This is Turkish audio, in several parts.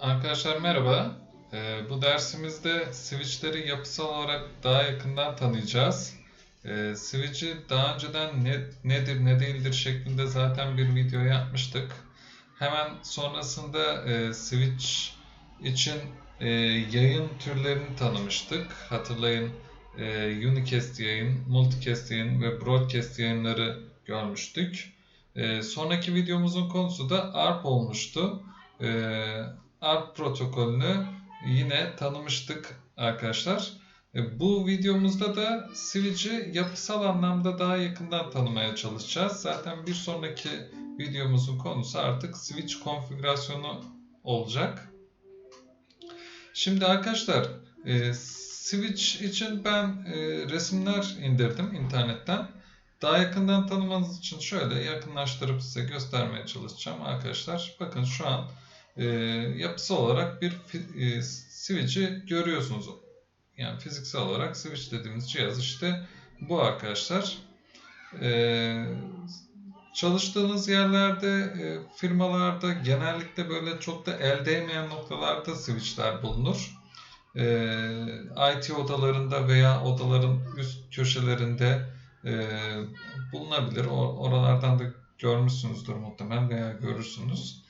Arkadaşlar merhaba. Ee, bu dersimizde switchleri yapısal olarak daha yakından tanıyacağız. Ee, switch'i daha önceden ne, nedir ne değildir şeklinde zaten bir video yapmıştık. Hemen sonrasında e, switch için e, yayın türlerini tanımıştık. Hatırlayın e, unicast yayın, multicast yayın ve broadcast yayınları görmüştük. E, sonraki videomuzun konusu da ARP olmuştu. E, ARP protokolünü yine tanımıştık arkadaşlar. E, Bu videomuzda da switch'i yapısal anlamda daha yakından tanımaya çalışacağız. Zaten bir sonraki videomuzun konusu artık switch konfigürasyonu olacak. Şimdi arkadaşlar e, switch için ben e, resimler indirdim internetten. Daha yakından tanımanız için şöyle yakınlaştırıp size göstermeye çalışacağım arkadaşlar. Bakın şu an e, yapısı olarak bir e, switch'i görüyorsunuz. Yani fiziksel olarak switch dediğimiz cihaz işte bu arkadaşlar. E, çalıştığınız yerlerde, e, firmalarda genellikle böyle çok da el değmeyen noktalarda switch'ler bulunur. E, IT odalarında veya odaların üst köşelerinde e, bulunabilir. Oralardan da görmüşsünüzdür muhtemelen veya görürsünüz.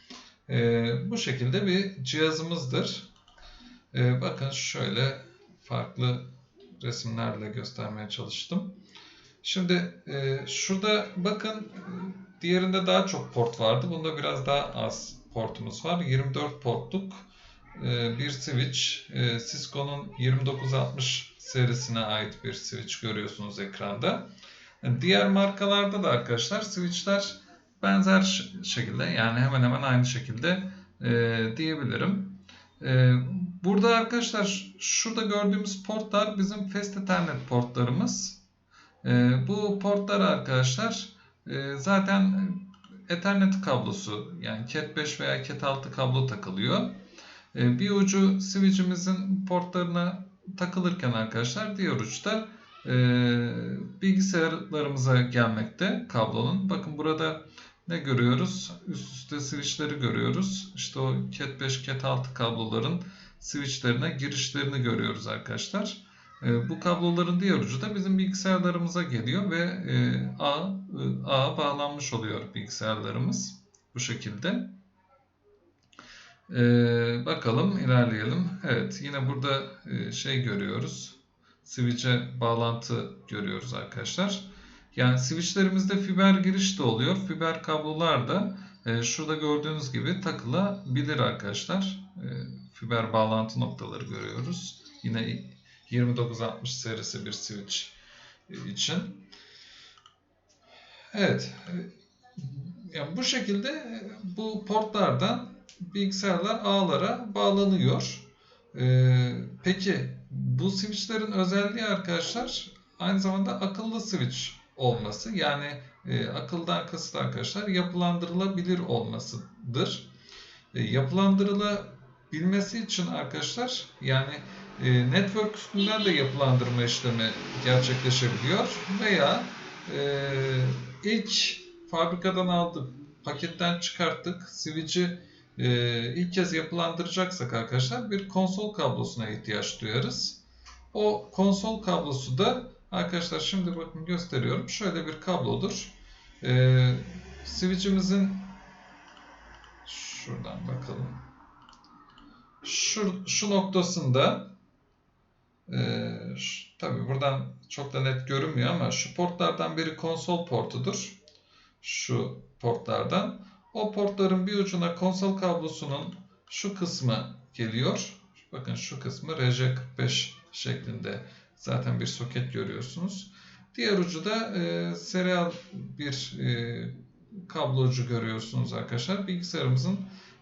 Ee, bu şekilde bir cihazımızdır. Ee, bakın şöyle farklı resimlerle göstermeye çalıştım. Şimdi e, şurada bakın diğerinde daha çok port vardı. Bunda biraz daha az portumuz var. 24 portluk e, bir switch. E, Cisco'nun 2960 serisine ait bir switch görüyorsunuz ekranda. Diğer markalarda da arkadaşlar switchler benzer şekilde yani hemen hemen aynı şekilde e, diyebilirim. E, burada arkadaşlar şurada gördüğümüz portlar bizim Fast Ethernet portlarımız. E, bu portlar arkadaşlar e, zaten Ethernet kablosu yani Cat 5 veya Cat 6 kablo takılıyor. E, bir ucu switch'imizin portlarına takılırken arkadaşlar diğer uçta e, bilgisayarlarımıza gelmekte kablonun. Bakın burada ne görüyoruz? Üst üste switchleri görüyoruz. İşte o Cat 5, Cat 6 kabloların switchlerine girişlerini görüyoruz arkadaşlar. E, bu kabloların diğer ucu da bizim bilgisayarlarımıza geliyor ve e, ağ, e, ağa bağlanmış oluyor bilgisayarlarımız bu şekilde. E, bakalım ilerleyelim. Evet yine burada e, şey görüyoruz. Switch'e bağlantı görüyoruz arkadaşlar. Yani switchlerimizde fiber giriş de oluyor. Fiber kablolar da e, şurada gördüğünüz gibi takılabilir arkadaşlar. E, fiber bağlantı noktaları görüyoruz. Yine 2960 serisi bir switch e, için. Evet. e, Yani bu şekilde e, bu portlardan bilgisayarlar ağlara bağlanıyor. E, peki bu switchlerin özelliği arkadaşlar aynı zamanda akıllı switch olması. Yani e, akıldan kasıt arkadaşlar yapılandırılabilir olmasıdır. E, yapılandırılabilmesi için arkadaşlar yani e, network üstünden de yapılandırma işlemi gerçekleşebiliyor veya e, ilk fabrikadan aldık, paketten çıkarttık, switch'i e, ilk kez yapılandıracaksak arkadaşlar bir konsol kablosuna ihtiyaç duyarız. O konsol kablosu da arkadaşlar şimdi bakın gösteriyorum. Şöyle bir kablodur. E, switch'imizin şuradan bakalım. Şu, şu noktasında e, şu- tabii buradan çok da net görünmüyor ama şu portlardan biri konsol portudur. Şu portlardan. O portların bir ucuna konsol kablosunun şu kısmı geliyor. Bakın şu kısmı RJ45 şeklinde zaten bir soket görüyorsunuz. Diğer ucu da e, serial bir e, kablo ucu görüyorsunuz arkadaşlar. Bilgisayarımızın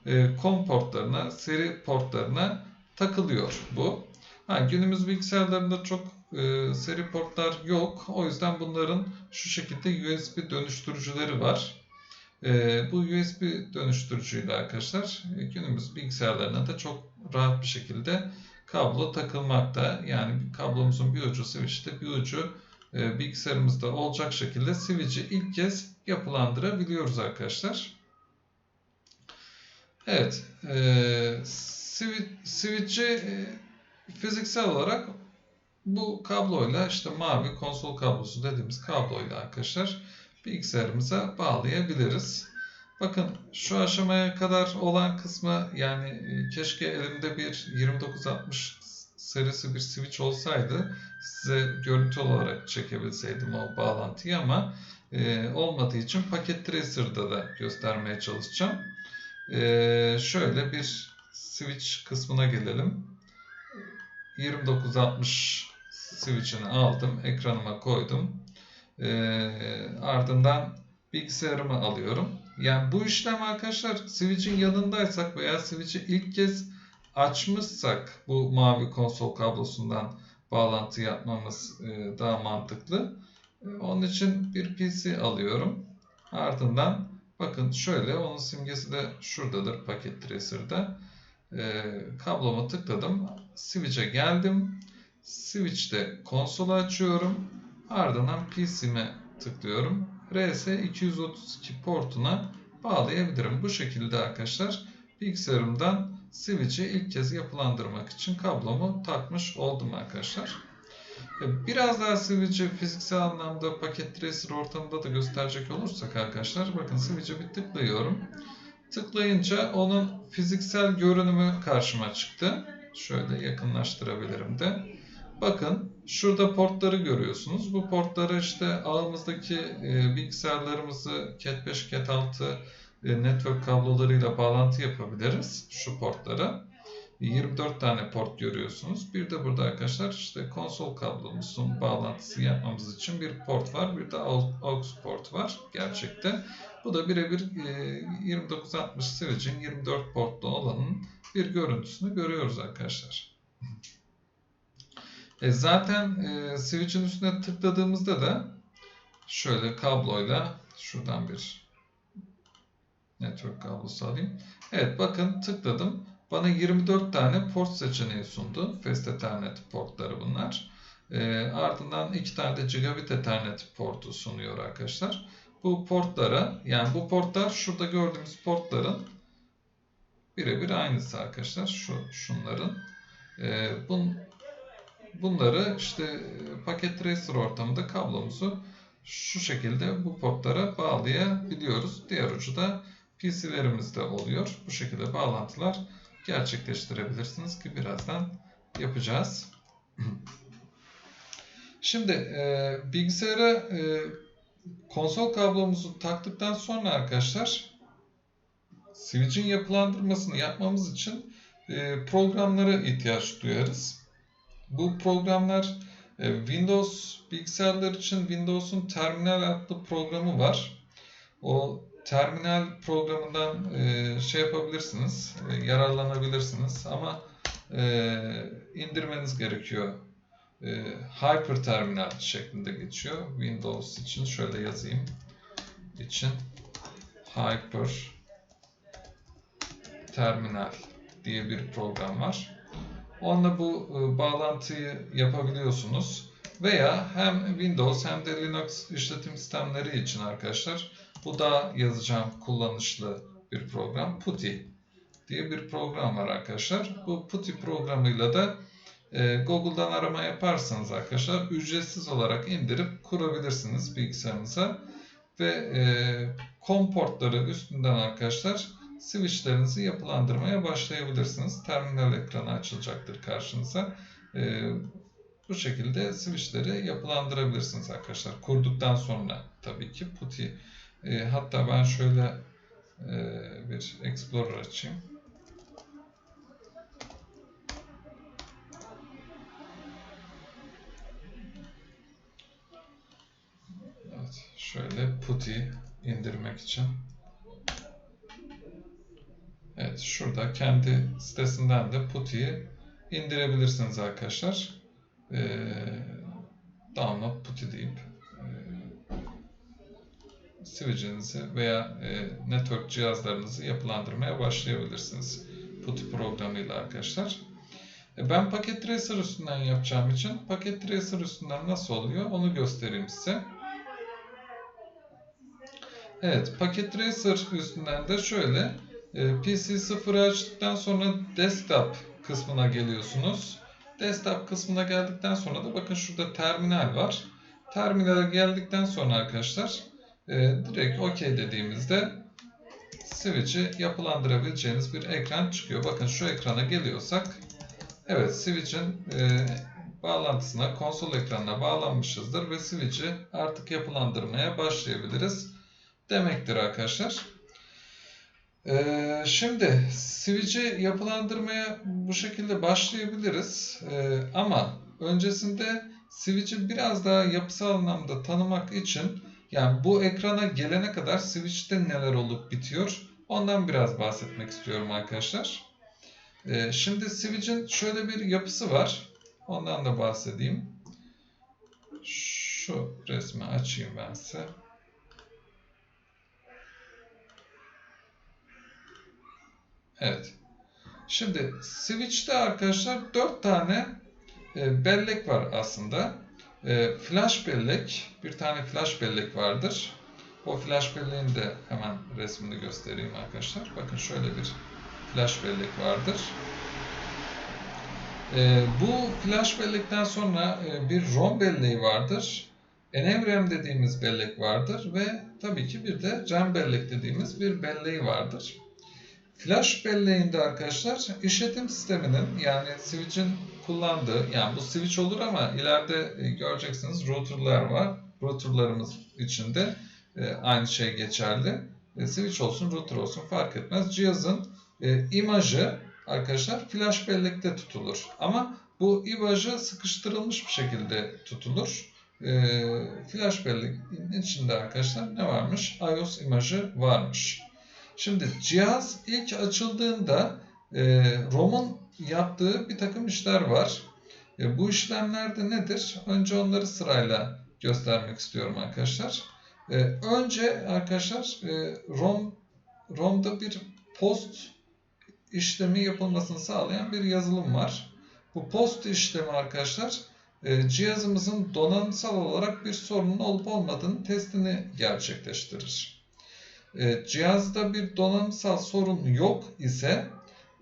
e, COM portlarına, seri portlarına takılıyor bu. Ha, günümüz bilgisayarlarında çok e, seri portlar yok. O yüzden bunların şu şekilde USB dönüştürücüleri var. E, bu USB dönüştürücüyle arkadaşlar e, günümüz bilgisayarlarına da çok rahat bir şekilde kablo takılmakta. Yani kablomuzun bir ucu switch'te bir ucu e, bilgisayarımızda olacak şekilde switch'i ilk kez yapılandırabiliyoruz arkadaşlar. Evet, e, swi- switch'i e, fiziksel olarak bu kabloyla işte mavi konsol kablosu dediğimiz kabloyla arkadaşlar bilgisayarımıza bağlayabiliriz. Bakın şu aşamaya kadar olan kısmı yani e, keşke elimde bir 2960 serisi bir switch olsaydı size görüntü olarak çekebilseydim o bağlantıyı ama e, olmadığı için paket tracer'da da göstermeye çalışacağım. E, şöyle bir switch kısmına gelelim. 2960 switch'ini aldım, ekranıma koydum. E, ardından bilgisayarımı alıyorum. Yani bu işlem arkadaşlar switch'in yanındaysak veya switch'i ilk kez açmışsak bu mavi konsol kablosundan bağlantı yapmamız e, daha mantıklı. E, Onun için bir PC alıyorum. Ardından bakın şöyle onun simgesi de şuradadır paket tracer'da. E, kabloma tıkladım. Switch'e geldim. Switch'te konsolu açıyorum. Ardından PC'me tıklıyorum. RS232 portuna bağlayabilirim. Bu şekilde arkadaşlar bilgisayarımdan switch'i ilk kez yapılandırmak için kablomu takmış oldum arkadaşlar. E, Biraz daha switch'i fiziksel anlamda paket tracer ortamında da gösterecek olursak arkadaşlar bakın switch'e bir tıklıyorum. Tıklayınca onun fiziksel görünümü karşıma çıktı. Şöyle yakınlaştırabilirim de. Bakın şurada portları görüyorsunuz. Bu portları işte ağımızdaki e, bilgisayarlarımızı Cat 5, Cat 6 e, network kablolarıyla bağlantı yapabiliriz şu portlara. 24 tane port görüyorsunuz. Bir de burada arkadaşlar işte konsol kablomuzun bağlantısını yapmamız için bir port var. Bir de aux port var gerçekte. Bu da birebir e, 2960 switch'in 24 portlu olanın bir görüntüsünü görüyoruz arkadaşlar. E zaten e, switch'in üstüne tıkladığımızda da şöyle kabloyla şuradan bir network kablosu alayım. Evet bakın tıkladım. Bana 24 tane port seçeneği sundu. Fast Ethernet portları bunlar. E, ardından 2 tane de Gigabit Ethernet portu sunuyor arkadaşlar. Bu portlara yani bu portlar şurada gördüğümüz portların birebir aynısı arkadaşlar. Şu şunların. E, bun, bunları işte paket tracer ortamında kablomuzu şu şekilde bu portlara bağlayabiliyoruz. Diğer ucu da PC'lerimizde oluyor. Bu şekilde bağlantılar gerçekleştirebilirsiniz ki birazdan yapacağız. Şimdi e, bilgisayara e, konsol kablomuzu taktıktan sonra arkadaşlar switch'in yapılandırmasını yapmamız için e, programlara ihtiyaç duyarız. Bu programlar e, Windows bilgisayarlar için Windows'un Terminal adlı programı var. O terminal programından e, şey yapabilirsiniz, e, yararlanabilirsiniz ama indirmeniz gerekiyor. Hyper Terminal şeklinde geçiyor. Windows için şöyle yazayım. için Hyper Terminal diye bir program var. Onunla bu e, bağlantıyı yapabiliyorsunuz. Veya hem Windows hem de Linux işletim sistemleri için arkadaşlar bu da yazacağım kullanışlı bir program. PuTTY diye bir program var arkadaşlar. Bu PuTTY programıyla da e, Google'dan arama yaparsanız arkadaşlar ücretsiz olarak indirip kurabilirsiniz bilgisayarınıza. Ve e, COM portları üstünden arkadaşlar switchlerinizi yapılandırmaya başlayabilirsiniz. Terminal ekranı açılacaktır karşınıza. E, bu şekilde switchleri yapılandırabilirsiniz arkadaşlar. Kurduktan sonra tabii ki PuTTY e, hatta ben şöyle e, bir Explorer açayım. Evet, şöyle PuTTY indirmek için. Evet, şurada kendi sitesinden de PuTTY'yi indirebilirsiniz arkadaşlar. E, download PuTTY deyip switch'inizi veya e, network cihazlarınızı yapılandırmaya başlayabilirsiniz. PuTTY programıyla arkadaşlar. E, ben paket tracer üstünden yapacağım için paket tracer üstünden nasıl oluyor onu göstereyim size. Evet, paket tracer üstünden de şöyle E, PC0'ı açtıktan sonra desktop kısmına geliyorsunuz. Desktop kısmına geldikten sonra da bakın şurada terminal var. Terminale geldikten sonra arkadaşlar e, direkt OK dediğimizde switch'i yapılandırabileceğiniz bir ekran çıkıyor. Bakın şu ekrana geliyorsak evet switch'in e, bağlantısına konsol ekranına bağlanmışızdır ve switch'i artık yapılandırmaya başlayabiliriz demektir arkadaşlar. Ee, şimdi switch'i yapılandırmaya bu şekilde başlayabiliriz. Ee, ama öncesinde switch'i biraz daha yapısal anlamda tanımak için yani bu ekrana gelene kadar switch'te neler olup bitiyor ondan biraz bahsetmek istiyorum arkadaşlar. Ee, şimdi switch'in şöyle bir yapısı var. Ondan da bahsedeyim. Şu resmi açayım ben size. Evet. Şimdi switch'te arkadaşlar 4 tane e, bellek var aslında. E, flash bellek, bir tane flash bellek vardır. O flash belleğin de hemen resmini göstereyim arkadaşlar. Bakın şöyle bir flash bellek vardır. E, bu flash bellekten sonra bir ROM belleği vardır. NVRAM dediğimiz bellek vardır ve tabii ki bir de RAM bellek dediğimiz bir belleği vardır. Flash belleğinde arkadaşlar işletim sisteminin yani switch'in kullandığı yani bu switch olur ama ileride e, göreceksiniz router'lar var. Router'larımız içinde e, aynı şey geçerli. E, switch olsun router olsun fark etmez. Cihazın imajı arkadaşlar flash bellekte tutulur. Ama bu imajı sıkıştırılmış bir şekilde tutulur. Flash belleğin içinde arkadaşlar ne varmış? iOS imajı varmış. Şimdi cihaz ilk açıldığında e, ROM'un yaptığı bir takım işler var. E, bu işlemler de nedir? Önce onları sırayla göstermek istiyorum arkadaşlar. E, önce arkadaşlar e, ROM ROM'da bir post işlemi yapılmasını sağlayan bir yazılım var. Bu post işlemi arkadaşlar e, cihazımızın donanımsal olarak bir sorunun olup olmadığını testini gerçekleştirir. E, cihazda bir donanımsal sorun yok ise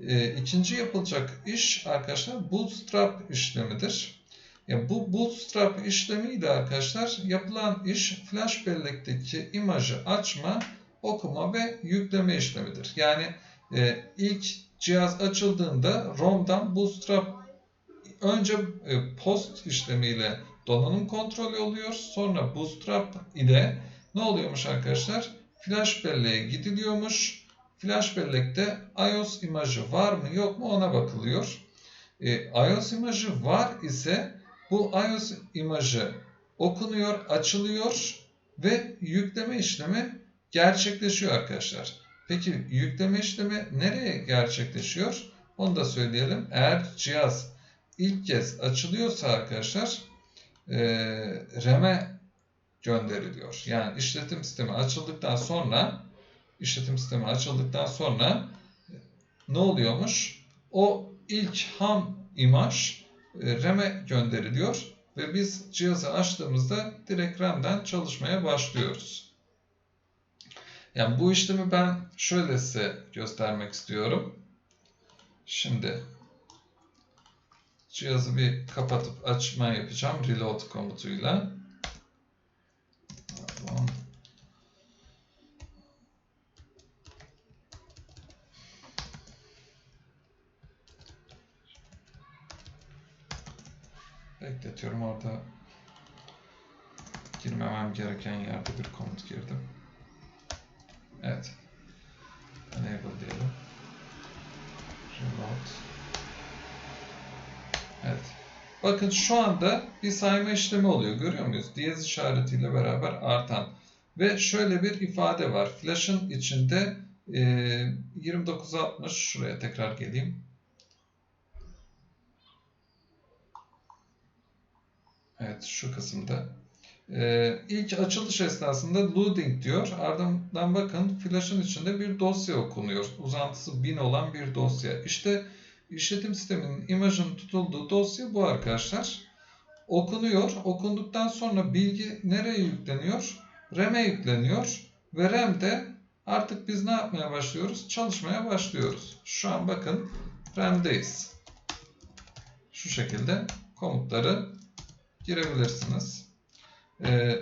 e, ikinci yapılacak iş arkadaşlar bootstrap işlemidir. Yani bu bootstrap işlemiyle arkadaşlar yapılan iş flash bellekteki imajı açma, okuma ve yükleme işlemidir. Yani e, ilk cihaz açıldığında ROM'dan bootstrap önce e, post işlemiyle donanım kontrolü oluyor. Sonra bootstrap ile ne oluyormuş arkadaşlar? Flash belleğe gidiliyormuş. Flash bellekte iOS imajı var mı yok mu ona bakılıyor. E, iOS imajı var ise bu iOS imajı okunuyor, açılıyor ve yükleme işlemi gerçekleşiyor arkadaşlar. Peki yükleme işlemi nereye gerçekleşiyor? Onu da söyleyelim. Eğer cihaz ilk kez açılıyorsa arkadaşlar e, RAM'e gönderiliyor. Yani işletim sistemi açıldıktan sonra işletim sistemi açıldıktan sonra ne oluyormuş? O ilk ham imaj e, RAM'e gönderiliyor ve biz cihazı açtığımızda direkt RAM'den çalışmaya başlıyoruz. Yani bu işlemi ben şöyle size göstermek istiyorum. Şimdi cihazı bir kapatıp açma yapacağım reload komutuyla. Tamam. Bekletiyorum orada girmemem gereken yerde bir komut girdim. Evet. Enable diyelim. Reload. Evet. Bakın şu anda bir sayma işlemi oluyor. Görüyor muyuz? Diyez işaretiyle beraber artan. Ve şöyle bir ifade var. Flash'ın içinde e, 2960 şuraya tekrar geleyim. Evet şu kısımda. Ee, ilk açılış esnasında loading diyor. Ardından bakın flash'ın içinde bir dosya okunuyor. Uzantısı 1000 olan bir dosya. İşte işletim sisteminin imajın tutulduğu dosya bu arkadaşlar. Okunuyor. Okunduktan sonra bilgi nereye yükleniyor? RAM'e yükleniyor. Ve RAM'de Artık biz ne yapmaya başlıyoruz? Çalışmaya başlıyoruz. Şu an bakın RAM'deyiz. Şu şekilde komutları girebilirsiniz. Ee,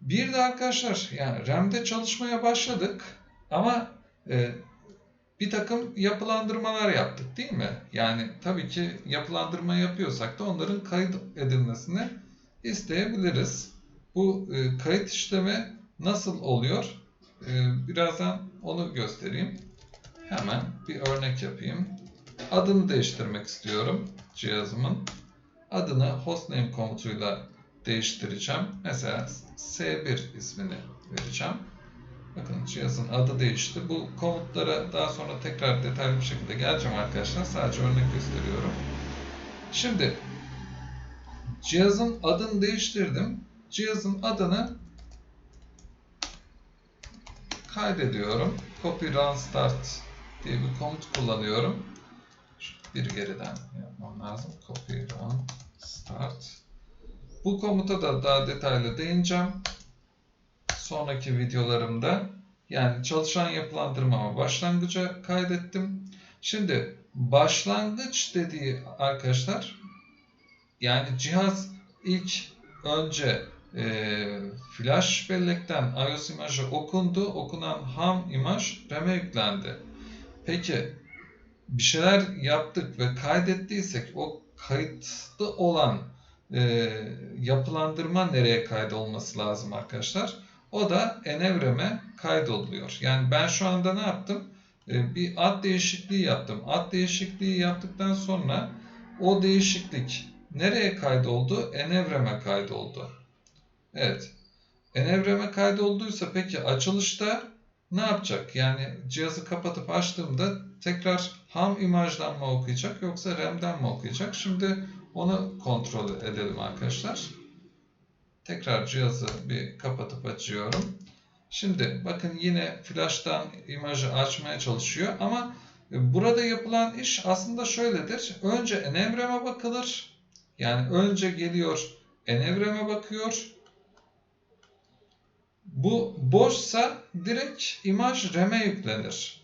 bir de arkadaşlar yani RAM'de çalışmaya başladık ama e, bir takım yapılandırmalar yaptık değil mi? Yani tabii ki yapılandırma yapıyorsak da onların kayıt edilmesini isteyebiliriz. Bu e, kayıt işlemi nasıl oluyor? E, birazdan onu göstereyim. Hemen bir örnek yapayım. Adını değiştirmek istiyorum cihazımın. Adını hostname komutuyla değiştireceğim. Mesela S1 ismini vereceğim. Bakın cihazın adı değişti. Bu komutlara daha sonra tekrar detaylı bir şekilde geleceğim arkadaşlar. Sadece örnek gösteriyorum. Şimdi cihazın adını değiştirdim. Cihazın adını kaydediyorum. Copy run start diye bir komut kullanıyorum. Bir geriden yapmam lazım. Copy run start. Bu komuta da daha detaylı değineceğim. Sonraki videolarımda. Yani çalışan yapılandırmamı başlangıca kaydettim. Şimdi başlangıç dediği arkadaşlar yani cihaz ilk önce e, flash bellekten iOS imajı okundu. Okunan ham imaj RAM'e yüklendi. Peki bir şeyler yaptık ve kaydettiysek o kayıtlı olan e, yapılandırma nereye kaydolması lazım arkadaşlar? O da Enevrem'e kaydoluyor. Yani ben şu anda ne yaptım? E, bir ad değişikliği yaptım. Ad değişikliği yaptıktan sonra o değişiklik nereye kaydoldu? Enevrem'e kaydoldu. Evet. Enevrem'e kaydolduysa peki açılışta ne yapacak? Yani cihazı kapatıp açtığımda tekrar ham imajdan mı okuyacak yoksa RAM'den mi okuyacak? Şimdi onu kontrol edelim arkadaşlar. Tekrar cihazı bir kapatıp açıyorum. Şimdi bakın yine flash'tan imajı açmaya çalışıyor ama burada yapılan iş aslında şöyledir. Önce enevreme bakılır. Yani önce geliyor enevreme bakıyor. Bu boşsa direkt imaj RAM'e yüklenir.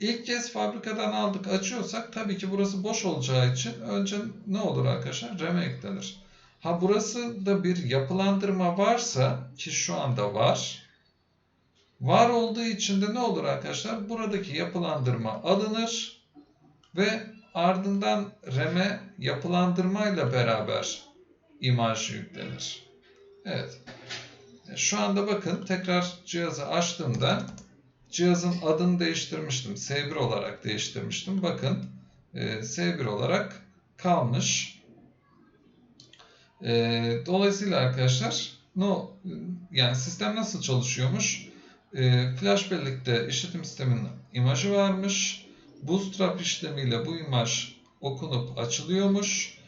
İlk kez fabrikadan aldık açıyorsak tabii ki burası boş olacağı için önce ne olur arkadaşlar? RAM'e yüklenir. Ha burası da bir yapılandırma varsa ki şu anda var. Var olduğu için de ne olur arkadaşlar? Buradaki yapılandırma alınır ve ardından RAM'e yapılandırmayla beraber imaj yüklenir. Evet. Şu anda bakın tekrar cihazı açtığımda cihazın adını değiştirmiştim. S1 olarak değiştirmiştim. Bakın S1 olarak kalmış. Dolayısıyla arkadaşlar no yani sistem nasıl çalışıyormuş? Flash bellekte işletim sisteminin imajı varmış. Bootstrap işlemiyle bu imaj okunup açılıyormuş.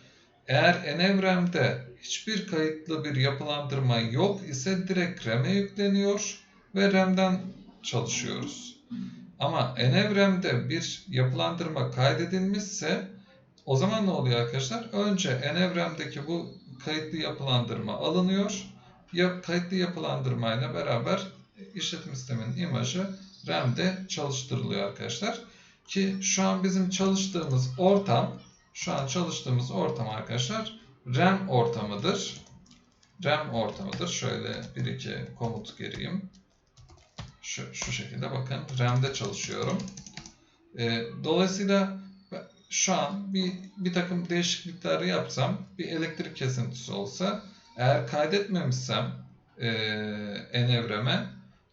Eğer Enevrem'de hiçbir kayıtlı bir yapılandırma yok ise direkt RAM'e yükleniyor ve RAM'den çalışıyoruz. Ama Enevrem'de bir yapılandırma kaydedilmişse o zaman ne oluyor arkadaşlar? Önce Enevrem'deki bu kayıtlı yapılandırma alınıyor. Ya, kayıtlı yapılandırmayla beraber işletim sisteminin imajı RAM'de çalıştırılıyor arkadaşlar. Ki şu an bizim çalıştığımız ortam, şu an çalıştığımız ortam arkadaşlar RAM ortamıdır. RAM ortamıdır. Şöyle bir iki komut gireyim. Şu, şu şekilde bakın RAM'de çalışıyorum. E, dolayısıyla şu an bir, bir takım değişiklikler yapsam, bir elektrik kesintisi olsa, eğer kaydetmemişsem e, enevreme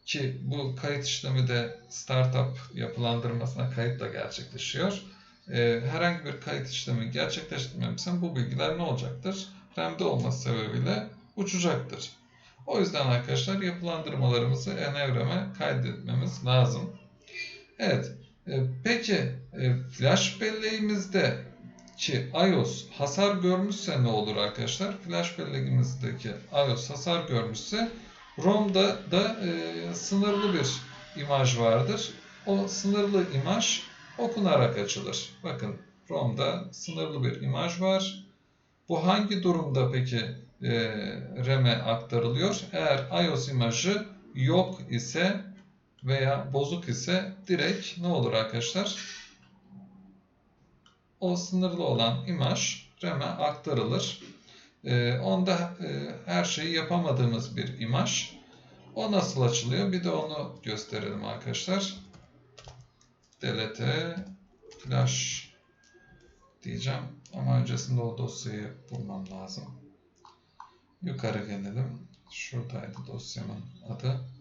ki bu kayıt işlemi de startup yapılandırmasına kayıtla gerçekleşiyor. E, herhangi bir kayıt işlemi gerçekleştirmemişsem bu bilgiler ne olacaktır? RAM'de olması sebebiyle uçacaktır. O yüzden arkadaşlar yapılandırmalarımızı enevreme kaydetmemiz lazım. Evet. E, peki flash belleğimizde ki iOS hasar görmüşse ne olur arkadaşlar? Flash belleğimizdeki iOS hasar görmüşse ROM'da da e, sınırlı bir imaj vardır. O sınırlı imaj okunarak açılır. Bakın ROM'da sınırlı bir imaj var. Bu hangi durumda peki e, RAM'e aktarılıyor? Eğer iOS imajı yok ise veya bozuk ise direkt ne olur arkadaşlar? O sınırlı olan imaj RAM'e aktarılır. Ee, onda e, her şeyi yapamadığımız bir imaj. O nasıl açılıyor? Bir de onu gösterelim arkadaşlar. Delete flash diyeceğim. Ama öncesinde o dosyayı bulmam lazım. Yukarı gelelim. Şuradaydı dosyamın adı.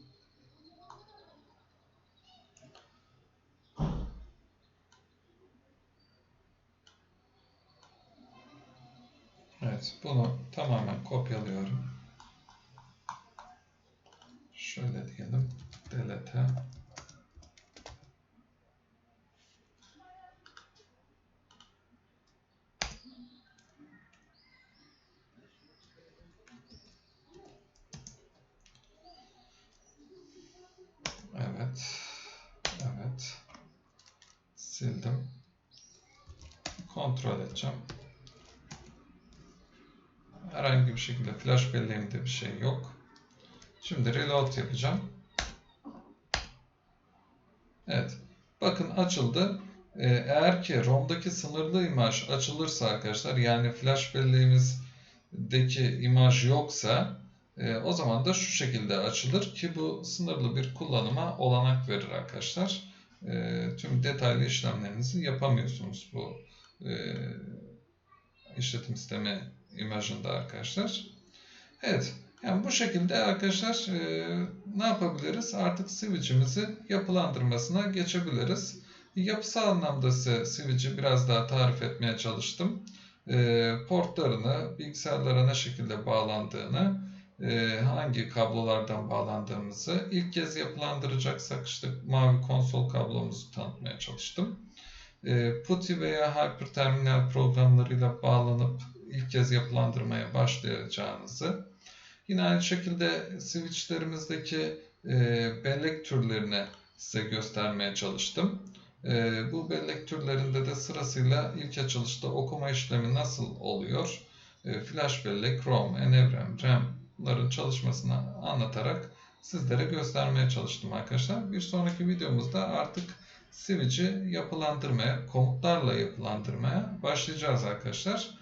Evet, bunu tamamen kopyalıyorum. Şöyle diyelim. Delete. Evet. Evet. Sildim. Kontrol edeceğim. Herhangi bir şekilde flash belleğimde bir şey yok. Şimdi reload yapacağım. Evet. Bakın açıldı. Ee, eğer ki ROM'daki sınırlı imaj açılırsa arkadaşlar yani flash belleğimizdeki imaj yoksa e, o zaman da şu şekilde açılır ki bu sınırlı bir kullanıma olanak verir arkadaşlar. E, tüm detaylı işlemlerinizi yapamıyorsunuz bu e, işletim sistemi imajında arkadaşlar. Evet. Yani bu şekilde arkadaşlar e, ne yapabiliriz? Artık switch'imizi yapılandırmasına geçebiliriz. Yapısal anlamda size switch'i biraz daha tarif etmeye çalıştım. E, portlarını, bilgisayarlara ne şekilde bağlandığını, e, hangi kablolardan bağlandığımızı, ilk kez yapılandıracaksak işte mavi konsol kablomuzu tanıtmaya çalıştım. E, PuTTY veya Hyperterminal programlarıyla bağlanıp ilk kez yapılandırmaya başlayacağınızı, yine aynı şekilde switchlerimizdeki e, bellek türlerini size göstermeye çalıştım. E, bu bellek türlerinde de sırasıyla ilk açılışta okuma işlemi nasıl oluyor, e, flash bellek, ROM, NVRAM, RAM bunların çalışmasını anlatarak sizlere göstermeye çalıştım arkadaşlar. Bir sonraki videomuzda artık switch'i yapılandırmaya, komutlarla yapılandırmaya başlayacağız arkadaşlar.